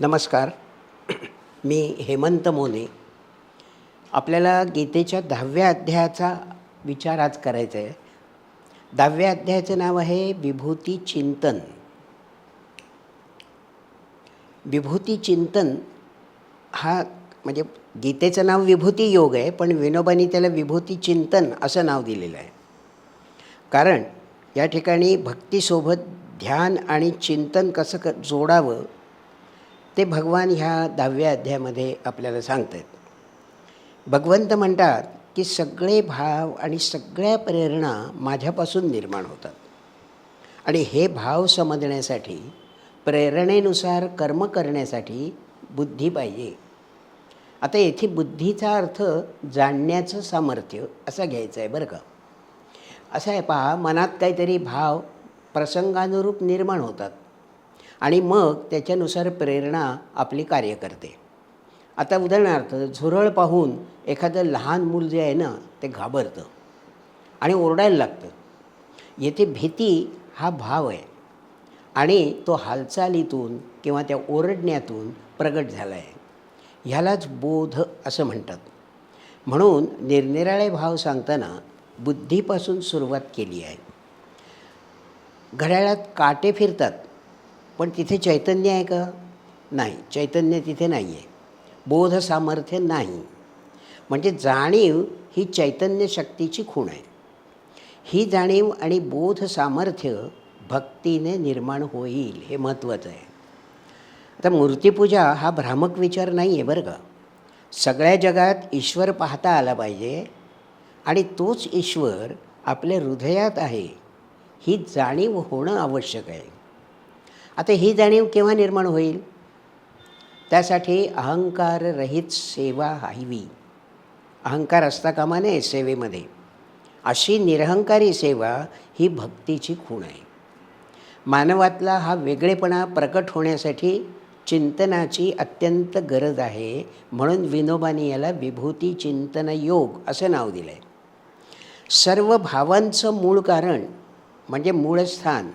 नमस्कार. मी हेमंत मोने. आपल्याला गीतेच्या दहाव्या अध्यायाचा विचार आज करायचा आहे. दहाव्या अध्यायाचं नाव आहे विभूती चिंतन. विभूती चिंतन हा म्हणजे गीतेचं नाव विभूती योग आहे पण विनोबांनी त्याला विभूती चिंतन असं नाव दिलेलं आहे. कारण या ठिकाणी भक्तीसोबत ध्यान आणि चिंतन कसं क जोडावं ते भगवान ह्या दहाव्या अध्यायामध्ये आपल्याला सांगत आहेत भगवंत म्हणतात की सगळे भाव आणि सगळ्या प्रेरणा माझ्यापासून निर्माण होतात. आणि हे भाव समजण्यासाठी प्रेरणेनुसार कर्म करण्यासाठी बुद्धी पाहिजे. आता येथे बुद्धीचा अर्थ जाणण्याचं सामर्थ्य असा घ्यायचं आहे बरं का. असं आहे पहा मनात काहीतरी भाव प्रसंगानुरूप निर्माण होतात. आणि मग त्याच्यानुसार प्रेरणा आपली कार्य करते. आता उदाहरणार्थ झुरळ पाहून एखादं लहान मूल जे आहे ना ते घाबरतं आणि ओरडायला लागतं. येथे भीती हा भाव आहे आणि तो हालचालीतून किंवा त्या ओरडण्यातून प्रगट झाला आहे ह्यालाच बोध असं म्हणतात. म्हणून निरनिराळे भाव सांगताना बुद्धीपासून सुरुवात केली आहे. घड्याळात काटे फिरतात. पण तिथे चैतन्य आहे का? नाही. चैतन्य तिथे नाही आहे बोध सामर्थ्य नाही. म्हणजे जाणीव ही चैतन्य शक्तीची खूण आहे. ही जाणीव आणि बोध सामर्थ्य भक्तीने निर्माण होईल हे महत्त्वाचं आहे. आता मूर्तिपूजा हा भ्रामक विचार नाही आहे बरं का. सगळ्या जगात ईश्वर पाहता आला पाहिजे आणि तोच ईश्वर आपल्या हृदयात आहे. ही जाणीव होणं आवश्यक आहे. आता ही जाणीव केव्हा निर्माण होईल? त्यासाठी अहंकाररहित सेवा हवी. अहंकार असता कामा नये सेवेमध्ये. अशी निरहंकारी सेवा ही भक्तीची खूण आहे. मानवातला हा वेगळेपणा प्रकट होण्यासाठी चिंतनाची अत्यंत गरज आहे म्हणून विनोबाने याला विभूती चिंतन योग असं नाव दिलं आहे सर्व भावांचं मूळ कारण म्हणजे मूळ स्थान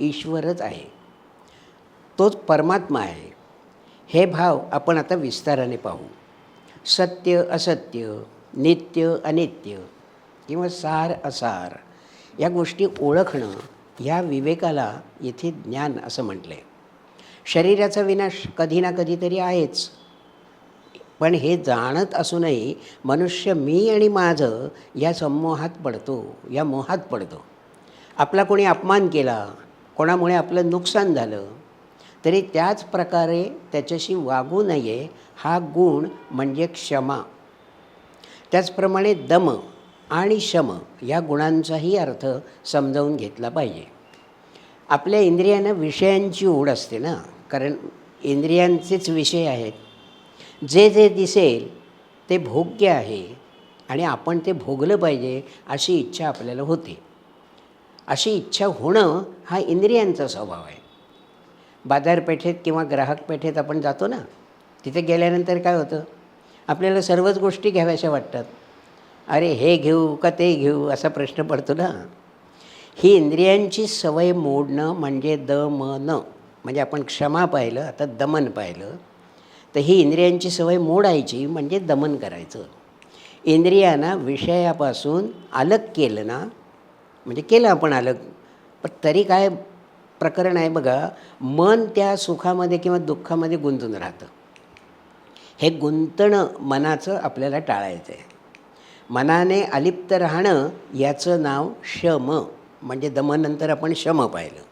ईश्वरच आहे. तोच परमात्मा आहे. हे भाव आपण आता विस्ताराने पाहू. सत्य असत्य नित्य अनित्य किंवा सार असार या गोष्टी ओळखणं ह्या विवेकाला येथे ज्ञान असं म्हटलं आहे शरीराचा विनाश कधी ना कधीतरी आहेच. पण हे जाणत असूनही मनुष्य मी आणि माझं या संमोहात पडतो या मोहात पडतो. आपला कोणी अपमान केला कोणामुळे आपलं नुकसान झालं तरी त्याच प्रकारे त्याच्याशी वागू नये हा गुण म्हणजे क्षमा. त्याचप्रमाणे दम आणि शम या गुणांचाही अर्थ समजावून घेतला पाहिजे. आपल्या इंद्रियांना विषयांची ओढ असते ना कारण इंद्रियांचेच विषय आहेत. जे जे दिसेल ते भोग्य आहे आणि आपण ते भोगलं पाहिजे अशी इच्छा आपल्याला होते. अशी इच्छा होणं हा इंद्रियांचा स्वभाव आहे. बाजारपेठेत किंवा ग्राहक पेठेत आपण जातो ना तिथे गेल्यानंतर काय होतं? आपल्याला सर्वच गोष्टी घ्याव्याशा वाटतात. अरे हे घेऊ का ते घेऊ असा प्रश्न पडतो ना. ही इंद्रियांची सवय मोडणं म्हणजे दमन. म्हणजे आपण क्षमा पाहिलं आता दमन पाहिलं तर ही इंद्रियांची सवय मोडायची म्हणजे दमन करायचं. इंद्रियांना विषयापासून अलग केलं ना म्हणजे केलं आपण अलग पण तरी काय प्रकरण आहे बघा मन त्या सुखामध्ये किंवा दुःखामध्ये गुंतून राहतं. हे गुंतणं मनाचं आपल्याला टाळायचं आहे मनाने अलिप्त राहणं याचं नाव शम म्हणजे दमनंतर आपण शम पाहिलं.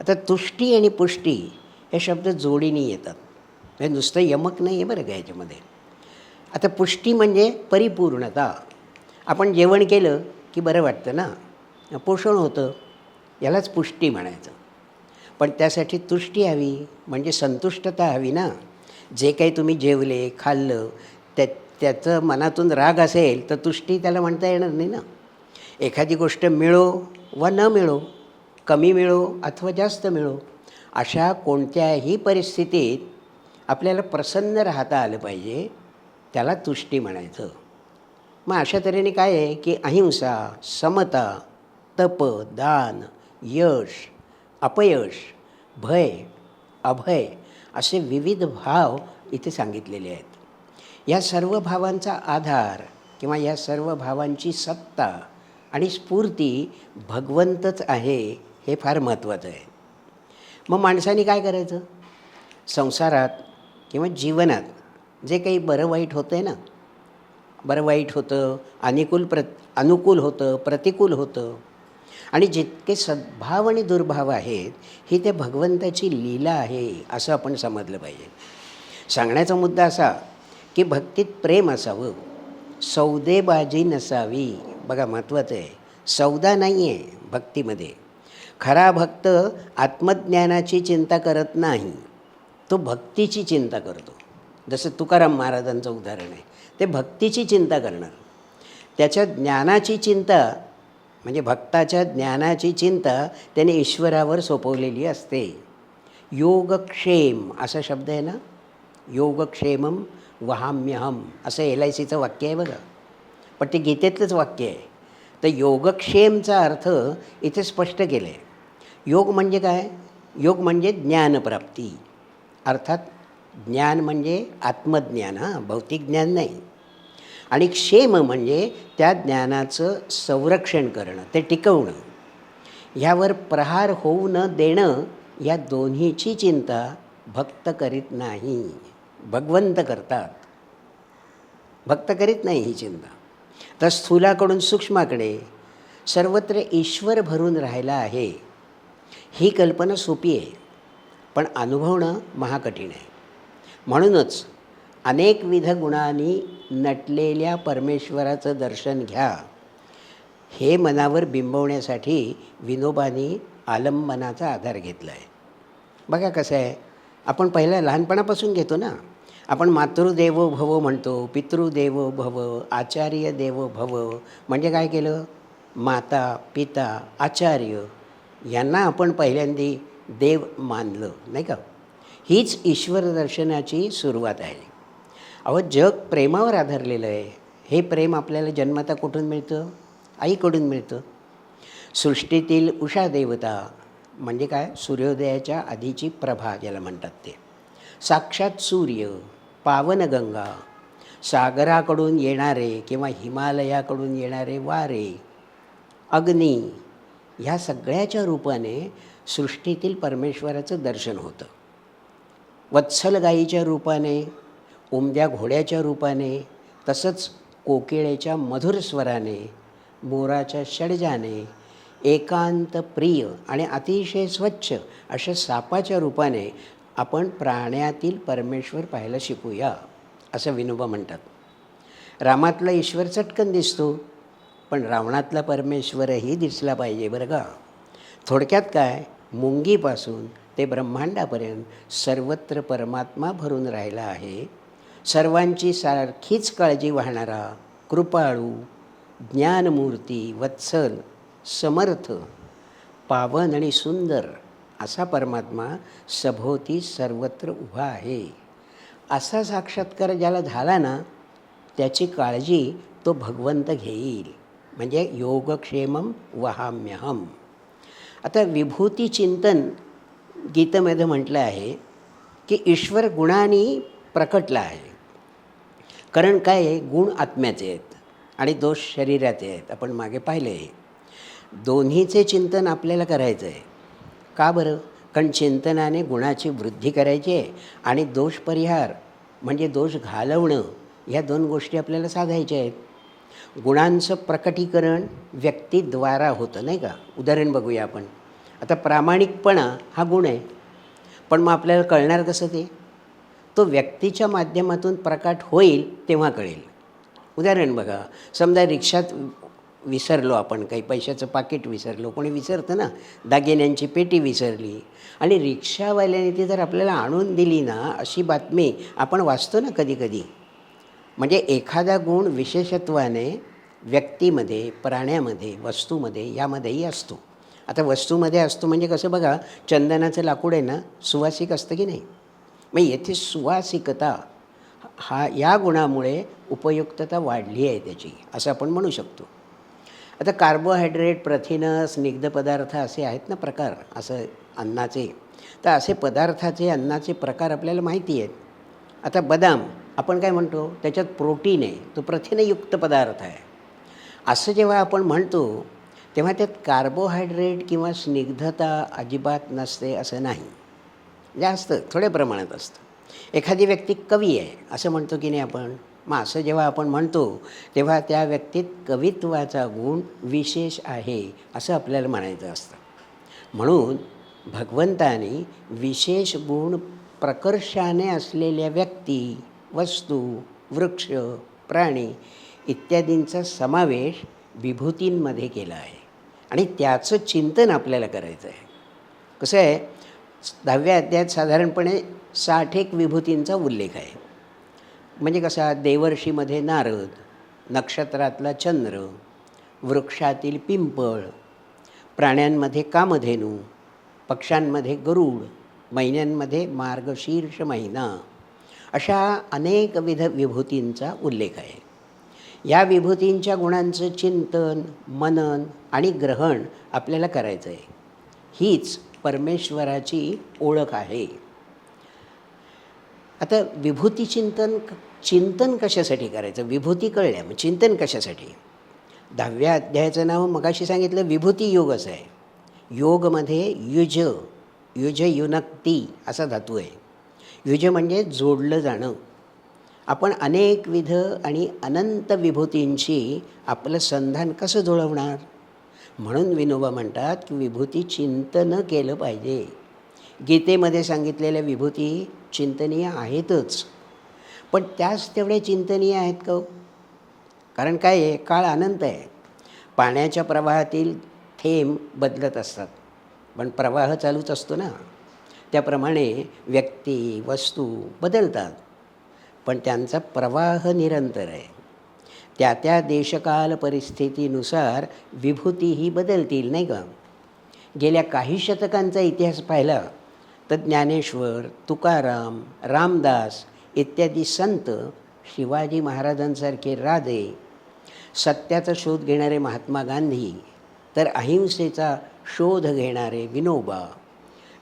आता तुष्टी आणि पुष्टी हे शब्द जोडीने येतात. हे नुसतं यमक नाही आहे बरं का याच्यामध्ये. आता पुष्टी म्हणजे परिपूर्णता. आपण जेवण केलं की बरं वाटतं ना? पोषण होतं. यालाच पुष्टी म्हणायचं. पण त्यासाठी तुष्टी हवी म्हणजे संतुष्टता हवी ना. जे काही तुम्ही जेवले खाल्लं त्या त्याचं मनातून राग असेल तर तुष्टी त्याला म्हणता येणार नाही ना. एखादी गोष्ट मिळो व न मिळो कमी मिळो अथवा जास्त मिळो अशा कोणत्याही परिस्थितीत आपल्याला प्रसन्न राहता आलं पाहिजे त्याला तुष्टी म्हणायचं. मग अशा तऱ्हेने काय आहे की अहिंसा समता तप दान यश अपयश भय अभय असे विविध भाव इथे सांगितलेले आहेत. या सर्व भावांचा आधार किंवा या सर्व भावांची सत्ता आणि स्फूर्ती भगवंतच आहे हे फार महत्त्वाचं आहे. मग माणसाने काय करायचं? संसारात किंवा जीवनात जे काही बरं वाईट होतं आहे ना बरं वाईट होतं अनुकूल प्र अनुकूल होतं प्रतिकूल होतं आणि जितके सद्भाव आणि दुर्भाव आहेत ही ते भगवंताची लीला आहे असं आपण समजलं पाहिजे. सांगण्याचा मुद्दा असा की भक्तीत प्रेम असावं. सौदेबाजी नसावी. बघा महत्त्वाचं आहे. सौदा नाही आहे भक्तीमध्ये. खरा भक्त आत्मज्ञानाची चिंता करत नाही. तो भक्तीची चिंता करतो. जसं तुकाराम महाराजांचं उदाहरण आहे. ते भक्तीची चिंता करणार. त्याच्या ज्ञानाची चिंता म्हणजे भक्ताच्या ज्ञानाची चिंता त्याने ईश्वरावर सोपवलेली असते. योगक्षेम असा शब्द आहे ना? योगक्षेमम वहाम्यहम असं एल आय सीचं वाक्य आहे बघा. पण ते गीतेतलंच वाक्य आहे. तर योगक्षेमचा अर्थ इथे स्पष्ट केलं आहे योग म्हणजे काय? योग म्हणजे ज्ञानप्राप्ती. अर्थात ज्ञान म्हणजे आत्मज्ञान हां भौतिक ज्ञान नाही. आणि क्षेम म्हणजे त्या ज्ञानाचं संरक्षण करणं ते टिकवणं. ह्यावर प्रहार होऊ न देणं या दोन्हीची चिंता भक्त करीत नाही भगवंत करतात. भक्त करीत नाही ही चिंता. तर स्थूलाकडून सूक्ष्माकडे सर्वत्र ईश्वर भरून राहिला आहे ही कल्पना सोपी आहे पण अनुभवणं महाकठीण आहे. म्हणूनच अनेकविध गुणांनी नटलेल्या परमेश्वराचं दर्शन घ्या. हे मनावर बिंबवण्यासाठी विनोबानी आलंबनाचा आधार घेतला आहे बघा कसं आहे. आपण पहिल्या लहानपणापासून घेतो ना. आपण मातृदेवो भव म्हणतो पितृदेवो भव आचार्य देवो भव. म्हणजे काय केलं? माता पिता आचार्य यांना आपण पहिल्यांदी देव मानलं नाही का? हीच ईश्वर दर्शनाची सुरुवात आहे. अहो जग प्रेमावर आधारलेलं आहे. हे प्रेम आपल्याला जन्मता कुठून मिळतं? आईकडून मिळतं. सृष्टीतील उषा देवता म्हणजे काय? सूर्योदयाच्या आधीची प्रभा ज्याला म्हणतात ते. साक्षात सूर्य पावनगंगा सागराकडून येणारे किंवा हिमालयाकडून येणारे वारे अग्नी ह्या सगळ्याच्या रूपाने सृष्टीतील परमेश्वराचं दर्शन होतं. वत्सल गाईच्या रूपाने उमद्या घोड्याच्या रूपाने तसंच कोकिळेच्या मधुर स्वराने मोराच्या षडजाने एकांत प्रिय आणि अतिशय स्वच्छ अशा सापाच्या रूपाने आपण प्राण्यातील परमेश्वर पाहायला शिकूया असं विनोबा म्हणतात. रामातला ईश्वर चटकन दिसतो पण रावणातला परमेश्वरही दिसला पाहिजे बरं का? थोडक्यात काय? मुंगीपासून ते ब्रह्मांडापर्यंत सर्वत्र परमात्मा भरून राहिला आहे. सर्वांची सारखीच काळजी वाहणारा कृपाळू ज्ञानमूर्ती वत्सल समर्थ पावन आणि सुंदर असा परमात्मा सभोवती सर्वत्र उभा आहे. असा साक्षात्कार ज्याला झाला ना त्याची काळजी तो भगवंत घेईल. म्हणजे योगक्षेमम वहाम्यहम आता विभूती चिंतन गीतमध्ये म्हटलं आहे की ईश्वर गुणांनी प्रकटला आहे. कारण काय आहे? गुण आत्म्याचे आहेत आणि दोष शरीराचे आहेत. आपण मागे पाहिले आहे दोन्हीचे चिंतन आपल्याला करायचं आहे. का बरं? कारण चिंतनाने गुणाची वृद्धी करायची आहे आणि दोष परिहार म्हणजे दोष घालवणं ह्या दोन गोष्टी आपल्याला साधायच्या आहेत. गुणांचं प्रकटीकरण व्यक्तीद्वारा होतं नाही का? उदाहरण बघूया आपण. आता प्रामाणिकपणा हा गुण आहे. पण मग आपल्याला कळणार कसं ते? तो व्यक्तीच्या माध्यमातून प्रकाट होईल तेव्हा कळेल. उदाहरण बघा समजा रिक्षात विसरलो आपण काही पैशाचं पाकिट विसरलो कोणी विसरतं ना दागिन्यांची पेटी विसरली आणि रिक्षावाल्याने ती जर आपल्याला आणून दिली ना अशी बातमी आपण वाचतो ना कधीकधी. म्हणजे एखादा गुण विशेषत्वाने व्यक्तीमध्ये प्राण्यामध्ये वस्तूमध्ये यामध्येही असतो. आता वस्तूमध्ये असतो म्हणजे कसं बघा चंदनाचं लाकूड आहे ना सुवासिक असतं की नाही? मग येथे सुवासिकता हा या गुणामुळे उपयुक्तता वाढली आहे त्याची असं आपण म्हणू शकतो. आता कार्बोहायड्रेट प्रथिनं स्निग्ध पदार्थ असे आहेत ना प्रकार असं अन्नाचे. तर असे पदार्थाचे अन्नाचे प्रकार आपल्याला माहिती आहेत. आता बदाम आपण काय म्हणतो? त्याच्यात प्रोटीन आहे तो प्रथिनयुक्त पदार्थ आहे. असं जेव्हा आपण म्हणतो तेव्हा त्यात कार्बोहायड्रेट किंवा स्निग्धता अजिबात नसते असं नाही. जास्त थोड्या प्रमाणात असतं. एखादी व्यक्ती कवी आहे असं म्हणतो की नाही आपण मग असं जेव्हा आपण म्हणतो तेव्हा त्या व्यक्तीत कवित्वाचा गुण विशेष आहे असं आपल्याला म्हणायचं असतं. म्हणून भगवंताने विशेष गुण प्रकर्षाने असलेल्या व्यक्ती वस्तू वृक्ष प्राणी इत्यादींचा समावेश विभूतींमध्ये केला आहे. आणि त्याचं चिंतन आपल्याला करायचं आहे. कसं आहे? दहाव्या अध्यायात साधारणपणे साठ एक विभूतींचा उल्लेख आहे. म्हणजे कसा देवर्षीमध्ये नारद नक्षत्रातला चंद्र वृक्षातील पिंपळ प्राण्यांमध्ये कामधेनू पक्ष्यांमध्ये गरुड महिन्यांमध्ये मार्गशीर्ष महिना अशा अनेकविध विभूतींचा उल्लेख आहे. या विभूतींच्या गुणांचं चिंतन मनन आणि ग्रहण आपल्याला करायचं आहे हीच परमेश्वराची ओळख आहे. आता विभूती चिंतन चिंतन कशासाठी करायचं? विभूती कळल्या मग चिंतन कशासाठी? दहाव्या अध्यायाचं नाव मगाशी सांगितलं विभूती योग असं आहे. योगमध्ये युज युज युनक्ती असा धातू आहे. युज म्हणजे जोडलं जाणं. आपण अनेकविध आणि अनंत विभूतींशी आपलं संधान कसं जुळवणार? म्हणून विनोबा म्हणतात की विभूती चिंतन केलं पाहिजे. गीतेमध्ये सांगितलेल्या विभूती चिंतनीय आहेतच. पण त्याच तेवढे चिंतनीय आहेत का हो? कारण काय आहे? काळ अनंत आहे. पाण्याच्या प्रवाहातील थेंब बदलत असतात. पण प्रवाह चालूच असतो ना. त्याप्रमाणे व्यक्ती वस्तू बदलतात. पण त्यांचा प्रवाह निरंतर आहे. त्या त्या देशकाल परिस्थितीनुसार विभूती ही बदलतील नाही का? गेल्या काही शतकांचा इतिहास पाहिला तर ज्ञानेश्वर तुकाराम रामदास इत्यादी संत शिवाजी महाराजांसारखे राजे सत्याचा शोध घेणारे महात्मा गांधी तर अहिंसेचा शोध घेणारे विनोबा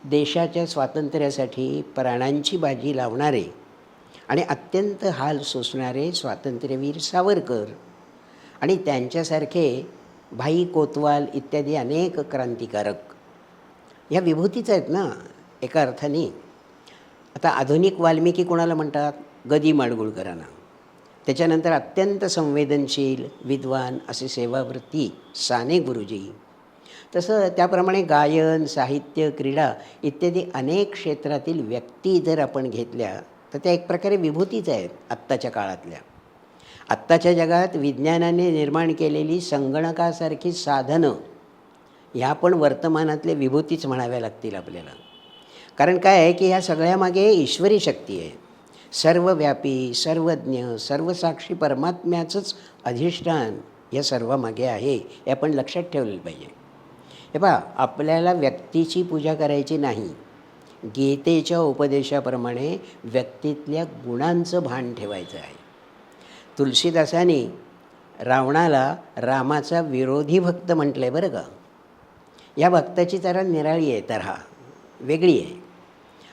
देशाच्या स्वातंत्र्यासाठी प्राणांची बाजी लावणारे आणि अत्यंत हाल सोसणारे स्वातंत्र्यवीर सावरकर आणि त्यांच्यासारखे भाई कोतवाल इत्यादी अनेक क्रांतिकारक. ह्या विभूतीच आहेत ना एका अर्थाने. आता आधुनिक वाल्मिकी कोणाला म्हणतात? गदी माडगुळकरांना. त्याच्यानंतर अत्यंत संवेदनशील विद्वान असे सेवावृत्ती साने गुरुजी. तसं त्याप्रमाणे गायन साहित्य क्रीडा इत्यादी अनेक क्षेत्रातील व्यक्ती जर आपण घेतल्या तर त्या एक प्रकारे विभूतीच आहेत आत्ताच्या काळातल्या. आत्ताच्या जगात विज्ञानाने निर्माण केलेली संगणकासारखी साधनं ह्या पण वर्तमानातले विभूतीच म्हणाव्या लागतील आपल्याला. कारण काय आहे की ह्या सगळ्यामागे ईश्वरी शक्ती आहे. सर्वव्यापी सर्वज्ञ सर्वसाक्षी परमात्म्याचंच अधिष्ठान या सर्वामागे आहे हे आपण लक्षात ठेवलेलं पाहिजे. हे पहा आपल्याला व्यक्तीची पूजा करायची नाही गीतेच्या उपदेशाप्रमाणे व्यक्तीतल्या गुणांचं भान ठेवायचं आहे. तुलसीदासाने रावणाला रामाचा विरोधी भक्त म्हटलं आहे बरं का या भक्ताची जरा निराळी आहे तऱ्हा वेगळी आहे.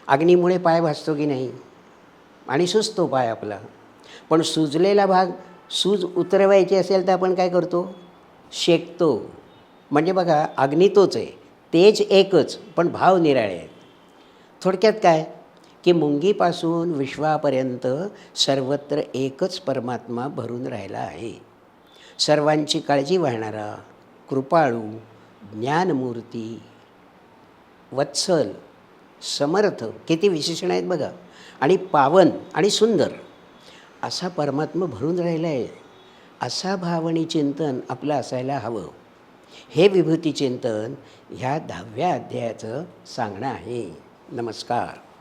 अग्नीमुळे पाय भासतो की नाही? आणि सुजतो पाय आपला. पण सुजलेला भाग सूज उतरवायची असेल तर आपण काय करतो? शेकतो. म्हणजे बघा अग्नी तोच आहे. तेच एकच पण भाव निराळे आहेत. थोडक्यात काय? की मुंगीपासून विश्वापर्यंत सर्वत्र एकच परमात्मा भरून राहिला आहे. सर्वांची काळजी वाहणारा कृपाळू ज्ञानमूर्ती वत्सल समर्थ किती विशेषण आहेत बघा. आणि पावन आणि सुंदर असा परमात्मा भरून राहिला आहे. असा भावनी चिंतन आपलं असायला हवं. हे विभूती चिंतन ह्या दहाव्या अध्यायाचं सांगणं आहे. नमस्कार